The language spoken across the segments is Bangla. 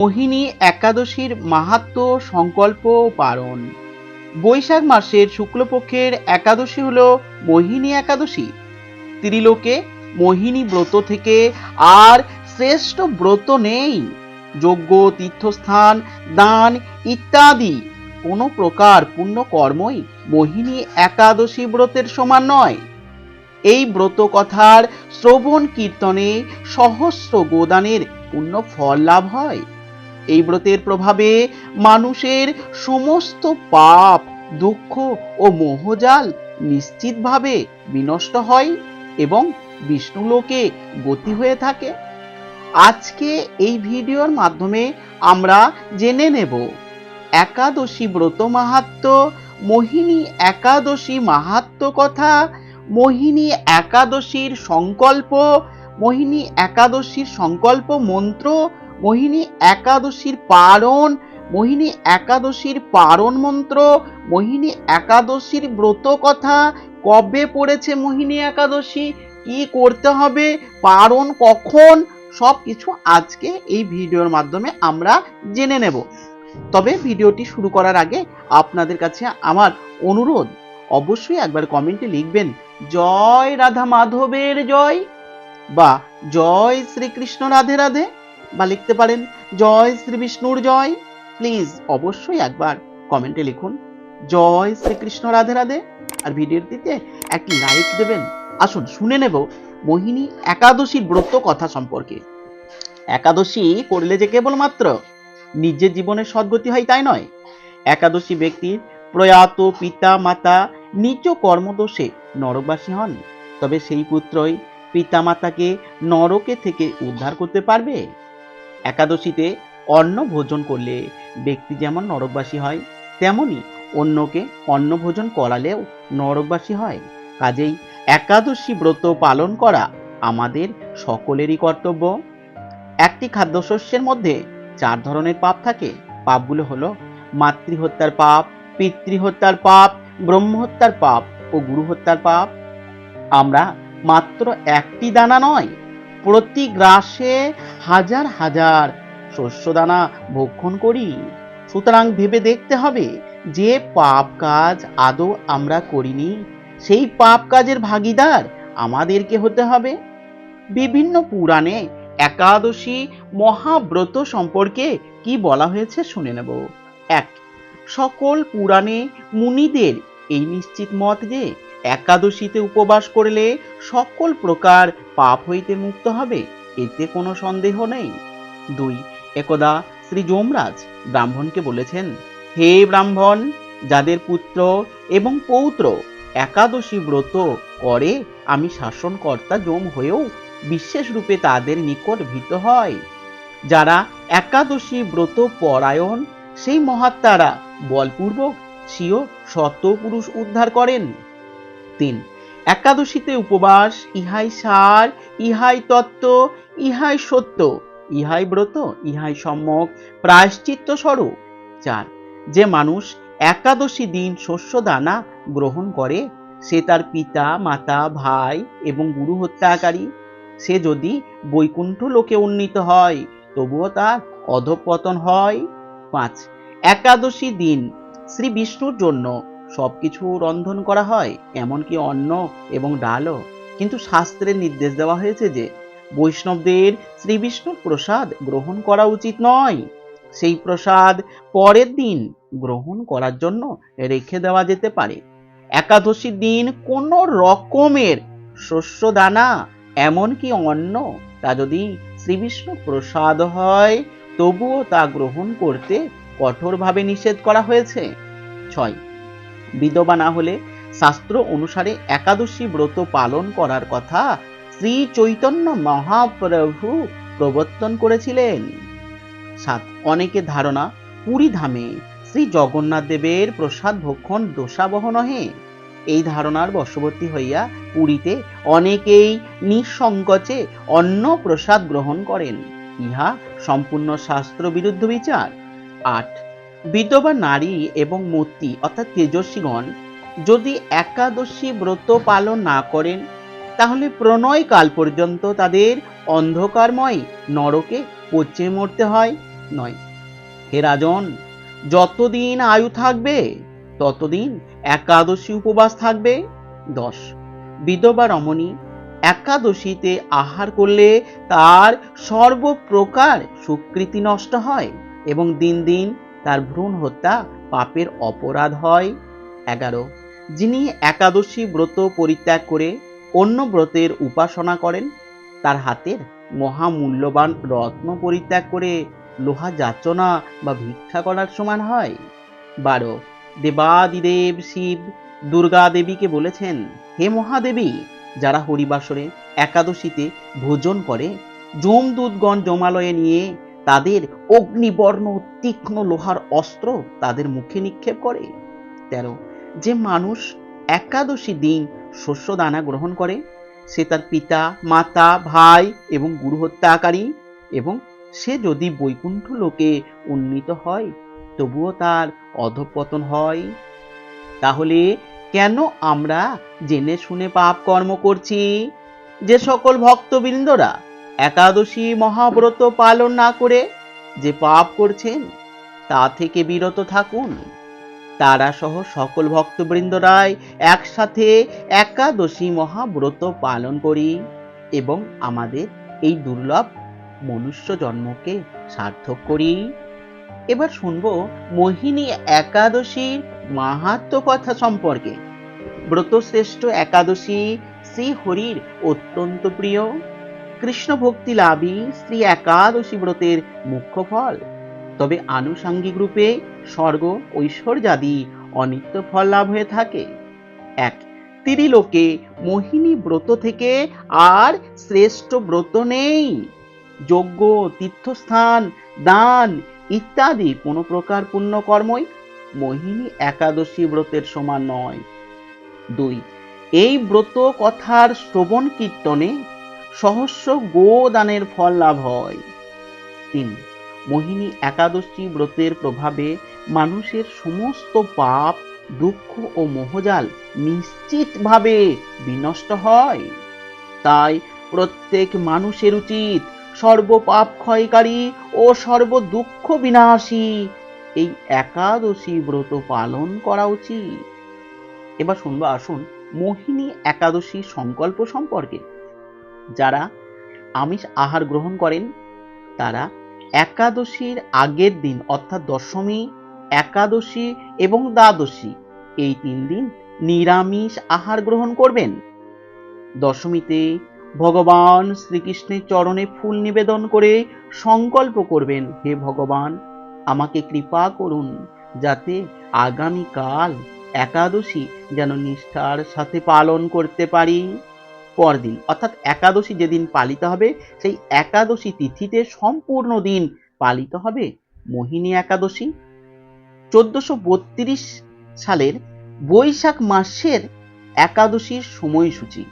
মোহিনী একাদশীর মাহাত্ম সংকল্প পালন বৈশাখ মাসের শুক্লপক্ষের একাদশী হল মোহিনী একাদশী। ত্রিলোকে মোহিনী ব্রত থেকে আর শ্রেষ্ঠ ব্রত নেই। যজ্ঞ, তীর্থস্থান, দান ইত্যাদি কোনো প্রকার পুণ্য কর্মই মোহিনী একাদশী ব্রতের সমান নয়। এই ব্রত কথার শ্রবণ কীর্তনে সহস্র গোদানের পুণ্য ফল লাভ হয়। এই ব্রতের প্রভাবে মানুষের সমস্ত পাপ, দুঃখ ও মোহজাল নিশ্চিতভাবে বিনষ্ট হয় এবং বিষ্ণুলোকে গতি হয়ে থাকে। আজকে এই ভিডিওর মাধ্যমে আমরা জেনে নেব, একাদশী ব্রত মাহাত্ম, মোহিনী একাদশী মাহাত্ম কথা, মোহিনী একাদশীর সংকল্প, মোহিনী একাদশীর সংকল্প মন্ত্র মোহিনী একাদশীর পারণ, মোহিনী একাদশীর পারণ মন্ত্র, মোহিনী একাদশীর ব্রত কথা, কবে পড়েছে মোহিনী একাদশী, কি করতে হবে, পারণ কখন সব কিছু আজকে এই ভিডিওর মাধ্যমে আমরা জেনে নেব। তবে ভিডিওটি শুরু করার আগে আপনাদের কাছে আমার অনুরোধ, অবশ্যই একবার কমেন্টে লিখবেন, জয় রাধা মাধবের জয় বা জয় শ্রীকৃষ্ণ রাধে রাধে বা লিখতে পারেন, জয় শ্রী বিষ্ণুর জয়। প্লিজ অবশ্যই একবার কমেন্টে লিখুন, জয় শ্রীকৃষ্ণ রাধে রাধে। আর ভিডিওটিতে একটি লাইক দেবেন। আসুন, শুনে নেব মোহিনী একাদশীর ব্রত কথা সম্পর্কে। একাদশী করলে যে কেবলমাত্র নিজের জীবনের সদ্গতি হয় তাই নয়। একাদশী ব্যক্তির প্রয়াত পিতা মাতা নিজ কর্মদোষে নরকবাসী হন। তবে সেই পুত্রই পিতামাতাকে নরকে থেকে উদ্ধার করতে পারবে? একাদশীতে অন্ন ভোজন করলে ব্যক্তি যেমন নরকবাসী হয়, তেমনি অন্যকে অন্ন ভোজন করালেও নরকবাসী হয়। কাজেই একাদশী ব্রত পালন করা আমাদের সকলেরই কর্তব্য। একটি খাদ্যশস্যের মধ্যে চার ধরনের পাপ থাকে। পাপগুলো হলো মাতৃহত্যার পাপ, পিতৃহত্যার পাপ, ব্রহ্মহত্যার পাপ ও গুরু হত্যার পাপ। আমরা মাত্র একটি দানা নয় প্রতি গ্রাসে হাজার হাজার শস্য দানা ভক্ষণ করি। সুতরাং ভেবে দেখতে হবে, যে পাপ কাজ আদৌ আমরা করিনি, সেই পাপ কাজের ভাগিদার আমাদেরকে হতে হবে। বিভিন্ন পুরাণে একাদশী মহাব্রত সম্পর্কে কি বলা হয়েছে শুনে নেব। এক, সকল পুরাণে মুনিদের এই নিশ্চিত মত যে একাদশীতে উপবাস করলে সকল প্রকার পাপ হইতে মুক্ত হবে, এতে কোনো সন্দেহ নেই। দুই, একদা শ্রী যমরাজ ব্রাহ্মণকে বলেছেন, হে ব্রাহ্মণ, যাদের পুত্র এবং পৌত্র একাদশী ব্রত করে, আমি শাসনকর্তা যম হয়েও বিশেষ রূপে তাদের নিকট ভীত হয়। যারা একাদশী ব্রত পরায়ণ, সেই মহাত্মারা বলপূর্বক স্বীয় সত্যপুরুষ উদ্ধার করেন। তিন একাদশীতে উপবাস, ইহাই সার, ইহাই তত্ত্ব, ইহাই সত্য, ইহাই ব্রত, ইহাই সম্যক, প্রায়শ্চিত্ত স্বরূপ। চার, যে মানুষ একাদশী দিন শস্য দানা গ্রহণ করে, সে তার পিতা, মাতা, ভাই এবং গুরু হত্যাকারী। সে যদি বৈকুণ্ঠ লোকে উন্নীত হয়, তবুও তার অধপতন হয়। পাঁচ, একাদশী দিন শ্রী বিষ্ণুর জন্য সবকিছু রন্ধন করা হয়, এমনকি অন্ন এবং ডালও। কিন্তু শাস্ত্রের নির্দেশ দেওয়া হয়েছে যে, বৈষ্ণবদের শ্রী বিষ্ণুর প্রসাদ গ্রহণ করা উচিত নয়। সেই প্রসাদ পরের দিন গ্রহণ করার জন্য রেখে দেওয়া যেতে পারে। একাদশীর দিন কোনো রকমের শস্য দানা, এমনকি অন্ন, তা যদি শ্রী বিষ্ণু প্রসাদ হয়, তবুও তা গ্রহণ করতে কঠোরভাবে নিষেধ করা হয়েছে। ছয় বিধবা না হলে শাস্ত্র অনুসারে একাদশী ব্রত পালন করার কথা শ্রী চৈতন্য মহাপ্রভু প্রবর্তন করেছিলেন। সাত অনেকের ধারণা, পুরী ধামে শ্রী জগন্নাথ দেবের প্রসাদ ভক্ষণ দোষাবহ নহে। এই ধারণার বশবর্তী হইয়া পুরীতে অনেকেই নিঃসংকোচে অন্ন প্রসাদ গ্রহণ করেন। ইহা সম্পূর্ণ শাস্ত্র বিরুদ্ধ বিচার। আট বিধবা নারী এবং মূর্তি, অর্থাৎ তেজস্বীগণ, যদি একাদশী ব্রত পালন না করেন, তাহলে প্রণয় কাল পর্যন্ত তাদের অন্ধকারময় নরকে পচে মরতে হয়। নয়। হে রাজন, যতদিন আয়ু থাকবে, ততদিন একাদশী উপবাস থাকবে। দশ। বিধবা রমণী, একাদশীতে আহার করলে তার সর্বপ্রকার সুকৃতি নষ্ট হয় এবং দিন দিন তার ভ্রূণ হত্যা পাপের অপরাধ হয়। এগারো। যিনি একাদশী ব্রত পরিত্যাগ করে অন্য ব্রতের উপাসনা করেন, তার হাতের মহামূল্যবান রত্ন পরিত্যাগ করে লোহা যাচনা বা ভিক্ষা করার সমান হয়। বারো। দেবাদিদেব শিব দুর্গা দেবীকে বলেছেন, হে মহাদেবী, যারা হরিবাসরে একাদশীতে ভোজন করে, যমদূতগণ জমালয়ে নিয়ে তাদের অগ্নিবর্ণ তীক্ষ্ণ লোহার অস্ত্র তাদের মুখে নিক্ষেপ করে। তেরো, যে মানুষ একাদশী দিন শস্য দানা গ্রহণ করে, সে তার পিতা, মাতা, ভাই এবং গুরু হত্যাকারী এবং সে যদি বৈকুণ্ঠ লোকে উন্নীত হয়, তবুও তার অধঃপতন হয়। তাহলে কেন আমরা জেনে শুনে পাপ কর্ম করছি? যে সকল ভক্তবৃন্দরা একাদশী মহাব্রত পালন না করে যে পাপ করছেন, তা থেকে বিরত থাকুন। তারা সহ সকল ভক্তবৃন্দরাই একসাথে একাদশী মহাব্রত পালন করি এবং আমাদের এই দুর্লভ মনুষ্য জন্মকে সার্থক করি। এবার শুনব মোহিনী একাদশীর মাহাত্ম কথা সম্পর্কে। ব্রতশ্রেষ্ঠ একাদশী শ্রী হরির অত্যন্ত প্রিয়। কৃষ্ণ ভক্তি লাভই শ্রী একাদশী ব্রতের মুখ্য ফল। তবে আনুষাঙ্গিক রূপে স্বর্গ, ঐশ্বর্যাদি অনিত্য ফল লাভ হয়ে থাকে। এক, তিরিলোকে মোহিনী ব্রত থেকে আর শ্রেষ্ঠ ব্রত নেই। যজ্ঞ, তীর্থস্থান, দান ইত্যাদি কোনো প্রকার পুণ্যকর্মই মোহিনী একাদশী ব্রতের সমান নয়। দুই, এই ব্রত কথার শ্রবণ কীর্তনে সহস্র গোদানের ফল লাভ হয়। তিন মোহিনী একাদশী ব্রতের প্রভাবে মানুষের সমস্ত পাপ, দুঃখ ও মোহজাল নিশ্চিতভাবে বিনষ্ট হয়। তাই প্রত্যেক মানুষের উচিত সর্বপাপ ক্ষয়কারী ও সর্ব দুঃখ বিনাশী এই একাদশী ব্রত পালন করা উচিত। এবার শুনব, আসুন মোহিনী একাদশী সংকল্প সম্পর্কে। যারা আমিষ আহার গ্রহণ করেন, তারা একাদশীর আগের দিন, অর্থাৎ দশমী, একাদশী এবং দ্বাদশী, এই তিন দিন নিরামিষ আহার গ্রহণ করবেন। দশমীতে ভগবান শ্রীকৃষ্ণের চরণে ফুল নিবেদন করে সংকল্প করবেন, হে ভগবান, আমাকে কৃপা করুন যাতে আগামীকাল একাদশী যেন নিষ্ঠার সাথে পালন করতে পারি। পরদিন, অর্থাৎ একাদশী যেদিন পালিত হবে, সেই একাদশী তিথিতে সম্পূর্ণ দিন পালিত হবে মোহিনী একাদশী। চোদ্দশো বত্রিশ সালের বৈশাখ মাসের একাদশীর সময়সূচি।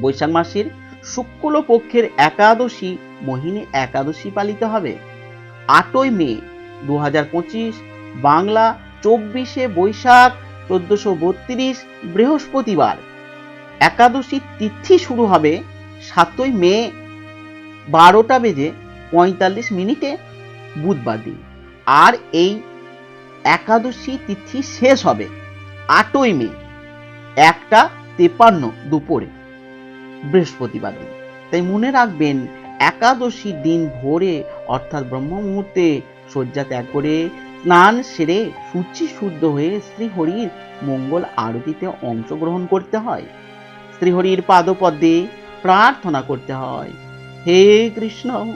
বৈশাখ মাসের শুক্ল পক্ষের একাদশী মোহিনী একাদশী পালিত হবে। আটই মে দু হাজার পঁচিশ, বাংলা চব্বিশে বৈশাখ, চোদ্দশো বত্রিশ, বৃহস্পতিবার। একাদশী তিথি শুরু হবে সাতই মে বারোটা বেজে পঁয়তাল্লিশ মিনিটে বুধবার দিন। আর এই একাদশী তিথি শেষ হবে আটই মে, একটা তেপান্ন দুপুরে, বৃহস্পতিবার দিন। তাই মনে রাখবেন, একাদশী দিন ভোরে, অর্থাৎ ব্রহ্ম মুহূর্তে শয্যা ত্যাগ করে স্নান সেরে সূচি শুদ্ধ হয়ে শ্রীহরির মঙ্গল আরতিতে অংশগ্রহণ করতে হয়। শ্রীহরির পাদপদ্মে প্রার্থনা করতে হয়। হে কৃষ্ণ,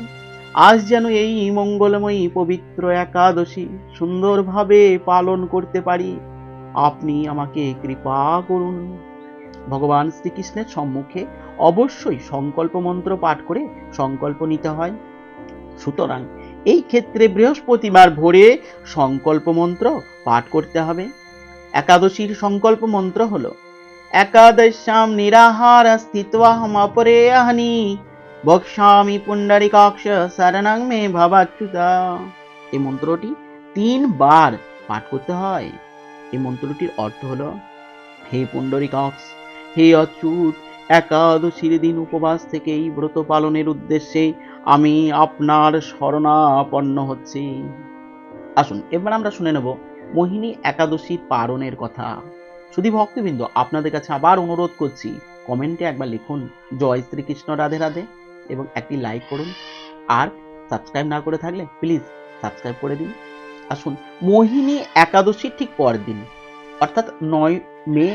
আজ যেন এই মঙ্গলময়ী পবিত্র একাদশী সুন্দরভাবে পালন করতে পারি। আপনি আমাকে কৃপা করুন। ভগবান শ্রীকৃষ্ণের সম্মুখে অবশ্যই সংকল্প মন্ত্র পাঠ করে সংকল্প নিতে হয়। সুতরাং এই ক্ষেত্রে বৃহস্পতিবার ভোরে সংকল্প মন্ত্র পাঠ করতে হবে। একাদশীর সংকল্প মন্ত্র হলো একাদশ্যাম নিরাহার স্থিত্বাহম অপরে আহনি বক্ষ্যামি পুণ্ডরিকাক্ষ শরণং মে ভবাচ্যুতা এই মন্ত্রটি তিনবার পাঠ করতে হয়। এই মন্ত্রটির অর্থ হলো, হে পুণ্ডরিকাক্ষ, হে অচ্যুত, একাদশীর দিন উপবাস থেকে এই ব্রত পালনের উদ্দেশ্যে আমি আপনার শরণাপন্ন হচ্ছি। আসুন, এবার আমরা শুনে নেব মোহিনী একাদশী পারণের কথা। শুধু ভক্তবৃন্দ, আপনাদের কাছে আবার অনুরোধ করছি, কমেন্টে একবার লিখুন, জয় শ্রীকৃষ্ণ রাধে রাধে, এবং একটি লাইক করুন। আর সাবস্ক্রাইব না করে থাকলে প্লিজ সাবস্ক্রাইব করে দিন। আসুন, মোহিনী একাদশীর ঠিক পরের দিন, অর্থাৎ নয় মে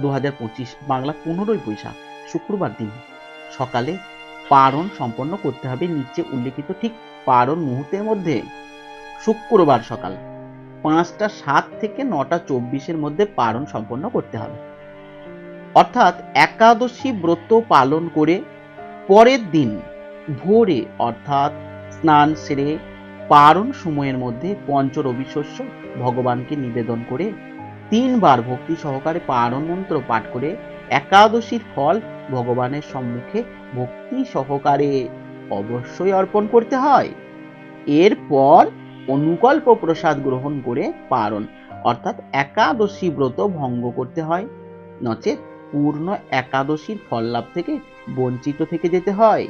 দু হাজার পঁচিশ, বাংলা পনেরোই বৈশাখ, শুক্রবার দিন। সকালে পারণ সম্পন্ন করতে হবে নিচে উল্লেখিত ঠিক পারণ মুহূর্তের মধ্যে, শুক্রবার সকাল। পাঁচটা সাত থেকে নটা চব্বিশের মধ্যে পারণ সম্পন্ন করতে হবে। অর্থাৎ একাদশী ব্রত পালন করে পরের দিন ভোরে, অর্থাৎ স্নান সেরে পারণ সময়ের মধ্যে পঞ্চ রবি শস্য ভগবানকে নিবেদন করে তিনবার ভক্তি সহকারে পারণ মন্ত্র পাঠ করে একাদশীর ফল ভগবানের সম্মুখে ভক্তি সহকারে অবশ্যই অর্পণ করতে হয়। এরপর অনুকল্প প্রসাদ গ্রহণ করে পারণ। অর্থাৎ একাদশী ব্রত ভঙ্গ করতে হয়। নচেত পূর্ণ একাদশীর ফল লাভ থেকে বঞ্চিত থেকে যেতে হয়।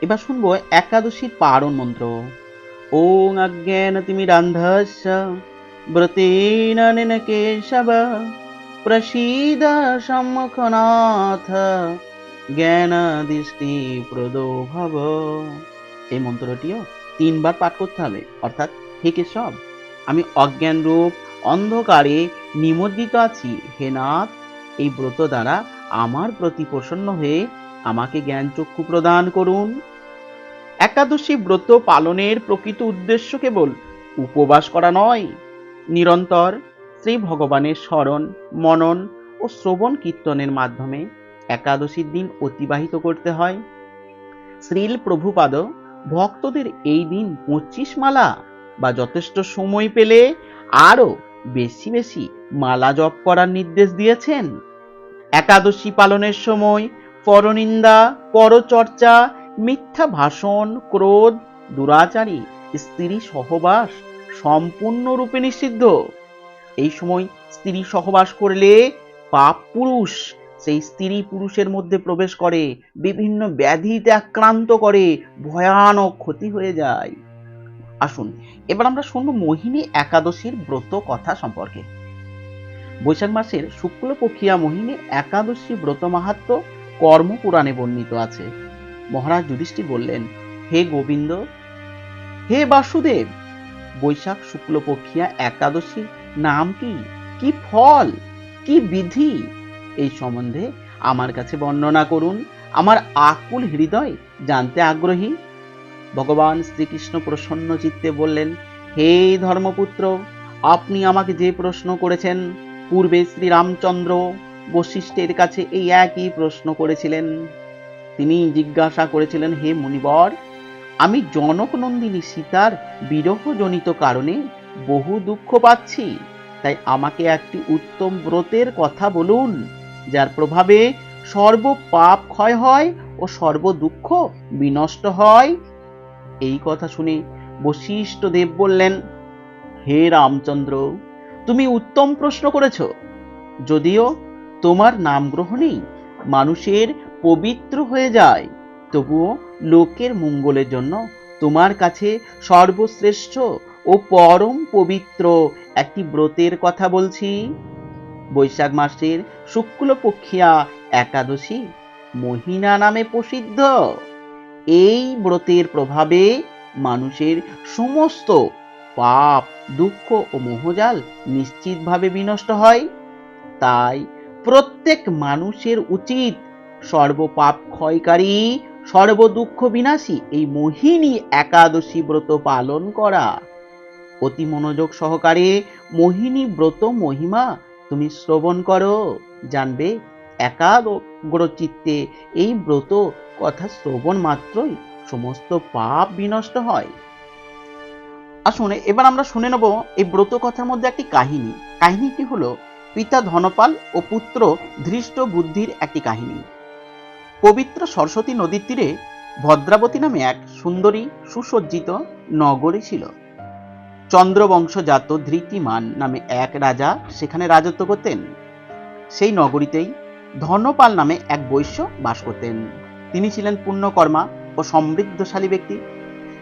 এবার শুনব একাদশীর পারণ মন্ত্র। ওং অজ্ঞান তুমি রান্ধস্য ব্রতেন কেশব প্রসীদ সম্মুখনাথ জ্ঞান দৃষ্টি প্রদো ভব এই মন্ত্রটিও তিনবার পাঠ করতে হবে। অর্থাৎ হে কেশব আমি অজ্ঞান রূপ অন্ধকারে নিমজ্জিত আছি। হে নাথ, এই ব্রত দ্বারা আমার প্রতি প্রসন্ন হয়ে আমাকে জ্ঞান চক্ষু প্রদান করুন। একাদশী ব্রত পালনের প্রকৃত উদ্দেশ্য কেবল উপবাস করা নয়। নিরন্তর শ্রী ভগবানের স্মরণ, মনন ও শ্রবণ কীর্তনের মাধ্যমে একাদশীর দিন অতিবাহিত করতে হয়। শ্রীল প্রভুপাদ ভক্তদের এই দিন পঁচিশ মালা বা যথেষ্ট সময় পেলে আরও বেশি বেশি মালা জপ করার নির্দেশ দিয়েছেন। একাদশী পালনের সময় পরনিন্দা, পরচর্চা, মিথ্যা ভাষণ, ক্রোধ, দুরাচারী, স্ত্রী সহবাস সম্পূর্ণরূপে নিষিদ্ধ। এই সময় স্ত্রী সহবাস করলে পাপ পুরুষ সেই স্ত্রী পুরুষের মধ্যে প্রবেশ করে, বিভিন্ন ব্যাধিতে আক্রান্ত করে, ভয়ানক ক্ষতি হয়ে যায়। আসুন, এবার আমরা শুনব মোহিনী একাদশীর ব্রত কথা সম্পর্কে। বৈশাখ মাসের শুক্লপক্ষিয়া মোহিনী একাদশী ব্রত মাহাত্ম কর্মপুরাণে বর্ণিত আছে। মহারাজ যুধিষ্ঠির বললেন, হে গোবিন্দ, হে বাসুদেব, বৈশাখ শুক্লপক্ষিয়া একাদশী নাম কি? কি ফল? কি বিধি? এই সম্বন্ধে আমার কাছে বর্ণনা করুন। আমার আকুল হৃদয় জানতে আগ্রহী। ভগবান শ্রীকৃষ্ণ প্রসন্ন চিত্তে বললেন, হে ধর্মপুত্র, আপনি আমাকে যে প্রশ্ন করেছেন, পূর্বে শ্রী রামচন্দ্র বশিষ্ঠের কাছে এই একই প্রশ্ন করেছিলেন। তিনি জিজ্ঞাসা করেছিলেন, হে মুনিবর, আমি জনক নন্দিনী সীতার বিরহজনিত কারণে বহু দুঃখ পাচ্ছি, তাই আমাকে একটি উত্তম ব্রতের কথা বলুন। যার প্রভাবে সর্ব পাপ ক্ষয় হয় ও সর্ব দুঃখ বিনষ্ট হয়। এই কথা শুনে বশিষ্ঠ দেব বললেন, হে রামচন্দ্র, তুমি উত্তম প্রশ্ন করেছ। যদিও তোমার নাম গ্রহণেই মানুষের পবিত্র হয়ে যায়, তবুও লোকের মঙ্গলের জন্য তোমার কাছে সর্বশ্রেষ্ঠ ও পরম পবিত্র একটি ব্রতের কথা বলছি। বৈশাখ মাসের শুক্লপক্ষিয়া একাদশী মহিনা নামে প্রসিদ্ধ। এই ব্রতের প্রভাবে মানুষের সমস্ত পাপ, দুঃখ ও মোহজাল নিশ্চিতভাবে বিনষ্ট হয়। তাই প্রত্যেক মানুষের উচিত সর্বপাপ ক্ষয়কারী, সর্বদুঃখ বিনাশী এই মোহিনী একাদশী ব্রত পালন করা। অতি মনোযোগ সহকারে মোহিনী ব্রত মহিমা তুমি শ্রবণ করো, জানবে একাগ্র চিত্তে এই ব্রত কথা শ্রবণ মাত্রই সমস্ত পাপ বিনষ্ট হয়। আসুন, এবার আমরা শুনে নেব এই ব্রত কথার মধ্যে একটি কাহিনী। কাহিনীটি হলো পিতা ধনপাল ও পুত্র ধৃষ্ট বুদ্ধির একটি কাহিনী। পবিত্র সরস্বতী নদীর তীরে ভদ্রাবতী নামে এক সুন্দরী সুসজ্জিত নগরী ছিল। চন্দ্রবংশজাত ধৃতিমান নামে এক রাজা সেখানে রাজত্ব করতেন। সেই নগরীতেই ধনপাল নামে এক বৈশ্য বাস করতেন। তিনি ছিলেন পুণ্যকর্মা ও সমৃদ্ধশালী ব্যক্তি।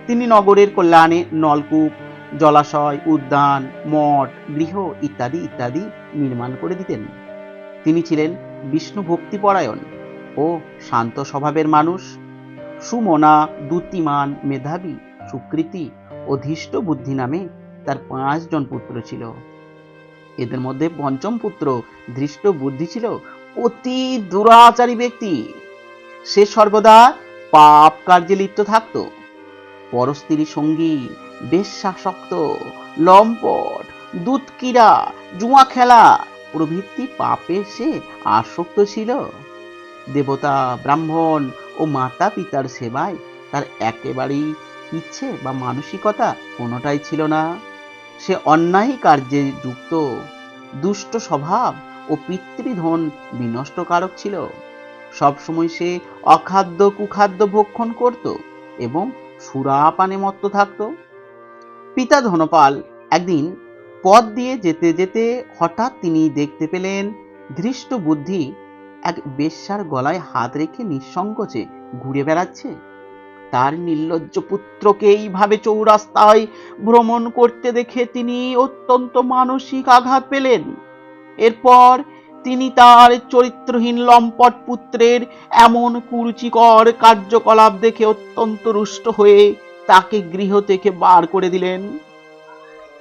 তিনি নগরের কল্যাণে নলকূপ, জলাশয়, উদ্যান, মঠ, গৃহ ইত্যাদি ইত্যাদি নির্মাণ করে দিতেন। তিনি ছিলেন বিষ্ণু ভক্তিপরায়ণ ও শান্ত স্বভাবের মানুষ। সুমনা দ্যুতিমান মেধাবী, সুকৃতি ও বুদ্ধি নামে তার পাঁচজন পুত্র ছিল। এদের মধ্যে পঞ্চম পুত্র ধৃষ্ট বুদ্ধি ছিল অতি দুরাচারী ব্যক্তি। সে সর্বদা পাপ কার্যে লিপ্ত থাকত। পরস্ত্রী সঙ্গী, বেশ্যাসক্ত, লম্পট দুধকিরা জুয়া খেলা প্রভৃতি পাপে সে আসক্ত ছিল। দেবতা, ব্রাহ্মণ ও মাতা পিতার সেবায় তার একেবারেই ইচ্ছে বা মানসিকতা কোনোটাই ছিল না। সে অন্যায় কার্যে যুক্ত। দুষ্ট স্বভাব ও পিতৃধন বিনষ্টকারক ছিল। সবসময় সে অখাদ্য কুখাদ্য ভক্ষণ করত এবং সুরাপানে মত্ত থাকত। পিতা ধনপাল একদিন পথ দিয়ে যেতে যেতে হঠাৎ তিনি দেখতে পেলেন ধৃষ্ট বুদ্ধি এক বেশ্যার গলায় হাত রেখে নিঃসংকোচে ঘুরে বেড়াচ্ছে। তার নির্লজ্জ পুত্রকে এইভাবে চৌরাস্তায় ভ্রমণ করতে দেখে তিনি অত্যন্ত মানসিক আঘাত পেলেন। এরপর তিনি তার চরিত্রহীন লম্পট পুত্রের এমন কুরুচিকর কার্যকলাপ দেখে অত্যন্ত রুষ্ট হয়ে তাকে গৃহ থেকে বার করে দিলেন।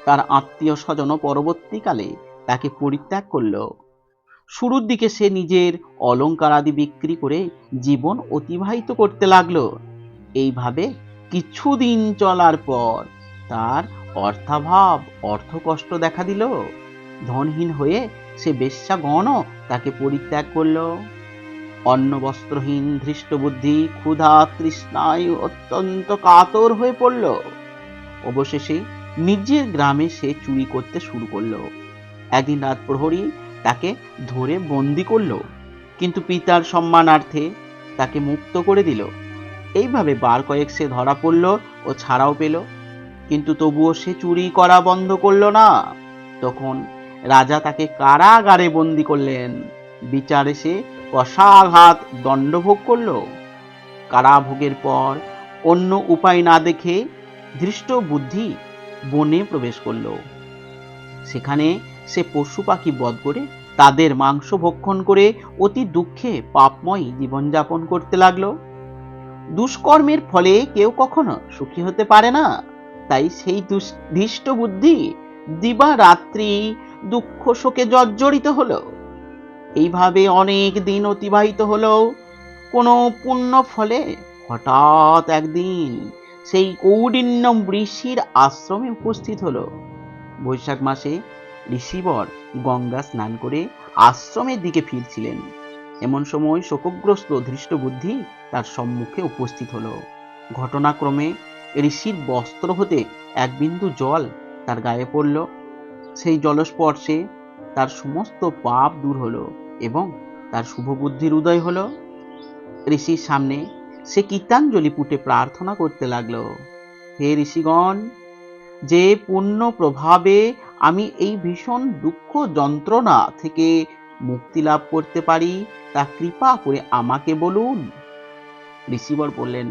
তার আত্মীয় স্বজন পরবর্তীকালে তাকে পরিত্যাগ করল। শুরুর দিকে সে নিজের অলংকার আদি বিক্রি করে জীবন অতিবাহিত করতে লাগল। এইভাবে কিছুদিন চলার পর তার অর্থাভাব, অর্থকষ্ট দেখা দিল। ধনহীন হয়ে সে বেশ্যাগণও তাকে পরিত্যাগ করল। অন্ন বস্ত্রহীন ধৃষ্টবুদ্ধি ক্ষুধা তৃষ্ণায় অত্যন্ত কাতর হয়ে পড়ল। অবশেষে নিজের গ্রামে সে চুরি করতে শুরু করল। একদিন রাত প্রহরী তাকে ধরে বন্দি করল, কিন্তু পিতার সম্মানার্থে তাকে মুক্ত করে দিল। এইভাবে বার কয়েক সে ধরা পড়ল ও ছাড়াও পেল। কিন্তু তবুও সে চুরি করা বন্ধ করল না। তখন রাজা তাকে কারাগারে বন্দি করলেন। বিচারে সে কষাঘাত দণ্ডভোগ করল। কারাভোগের পর অন্য উপায় না দেখে ধৃষ্ট বুদ্ধি বনে প্রবেশ করল। সেখানে সে পশু পাখি বধ করে তাদের মাংস ভক্ষণ করে অতি দুঃখে পাপময় জীবনযাপন করতে লাগল। দুষ্কর্মের ফলে কেউ কখনো সুখী হতে পারে না। তাই সেই ধৃষ্ট বুদ্ধি দিবা রাত্রি দুঃখ শোকে জর্জরিত হলো। এইভাবে অনেক দিন অতিবাহিত হলো। কোনো পুণ্য ফলে হঠাৎ একদিন সেই কৌডিন্য ঋষির আশ্রমে উপস্থিত হলো। বৈশাখ মাসে ঋষিবর গঙ্গা স্নান করে আশ্রমের দিকে ফিরছিলেন। এমন সময় শোকগ্রস্ত ধৃষ্ট বুদ্ধি তার সম্মুখে উপস্থিত হলো। ঘটনাক্রমে ঋষির বস্ত্র হতে এক বিন্দু জল তার গায়ে পড়ল। সেই জলস্পর্শে তার সমস্ত পাপ দূর হলো এবং তার শুভ বুদ্ধির উদয় হলো। ঋষির সামনে সে কীর্তাঞ্জলি পুটে প্রার্থনা করতে লাগল, হে ঋষিগণ, যে পুণ্য প্রভাবে আমি এই ভীষণ দুঃখ যন্ত্রণা থেকে মুক্তি লাভ করতে পারি, তা কৃপা করে আমাকে বলুন। ঋষিবর বললেন,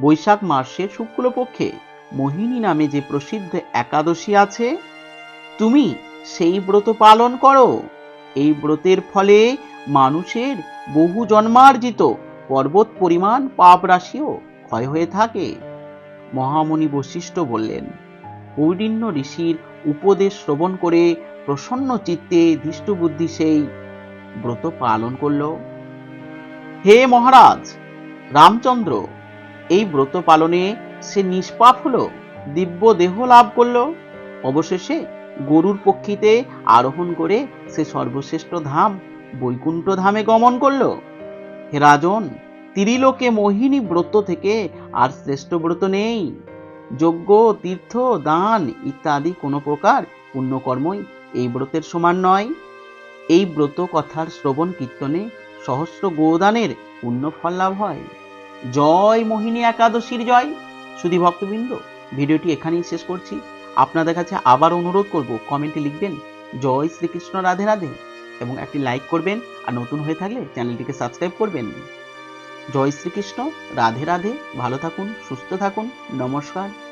বৈশাখ মাসের শুক্লপক্ষে মোহিনী নামে যে প্রসিদ্ধ একাদশী আছে, তুমি সেই ব্রত পালন করো। এই ব্রতের ফলে মানুষের বহু জন্মার্জিত পর্বত পরিমাণ পাপ রাশিও ক্ষয় হয়ে থাকে। মহামণি বশিষ্ঠ বললেন কৌডিন্য ঋষির উপদেশ শ্রবণ করে প্রসন্ন চিত্তে ধৃষ্টবুদ্ধি সেই ব্রত পালন করল। হে মহারাজ, রামচন্দ্র, এই ব্রত পালনে সে নিষ্পাপ হল, দিব্য দেহ লাভ করল। অবশেষে গরুর পক্ষীতে আরোহণ করে সে সর্বশ্রেষ্ঠ ধাম বৈকুণ্ঠ ধামে গমন করল। হে রাজন, ত্রিলোকে মোহিনী ব্রত থেকে আর শ্রেষ্ঠ ব্রত নেই। যজ্ঞ, তীর্থ, দান ইত্যাদি কোনো প্রকার পুণ্যকর্মই এই ব্রতের সমান নয়। এই ব্রত কথার শ্রবণ কীর্তনে সহস্র গোদানের পুণ্য ফল লাভ হয়। জয় মোহিনী একাদশীর জয়। সুধী ভক্তবৃন্দ, ভিডিওটি এখানেই শেষ করছি। আপনাদের কাছে আবার অনুরোধ করব, কমেন্টে লিখবেন, জয় শ্রীকৃষ্ণ, রাধে রাধে। এবং একটি লাইক করবেন, আর নতুন হয়ে থাকলে চ্যানেলটিকে সাবস্ক্রাইব করবেন। জয় শ্রীকৃষ্ণ, রাধে রাধে। ভালো থাকুন, সুস্থ থাকুন। নমস্কার।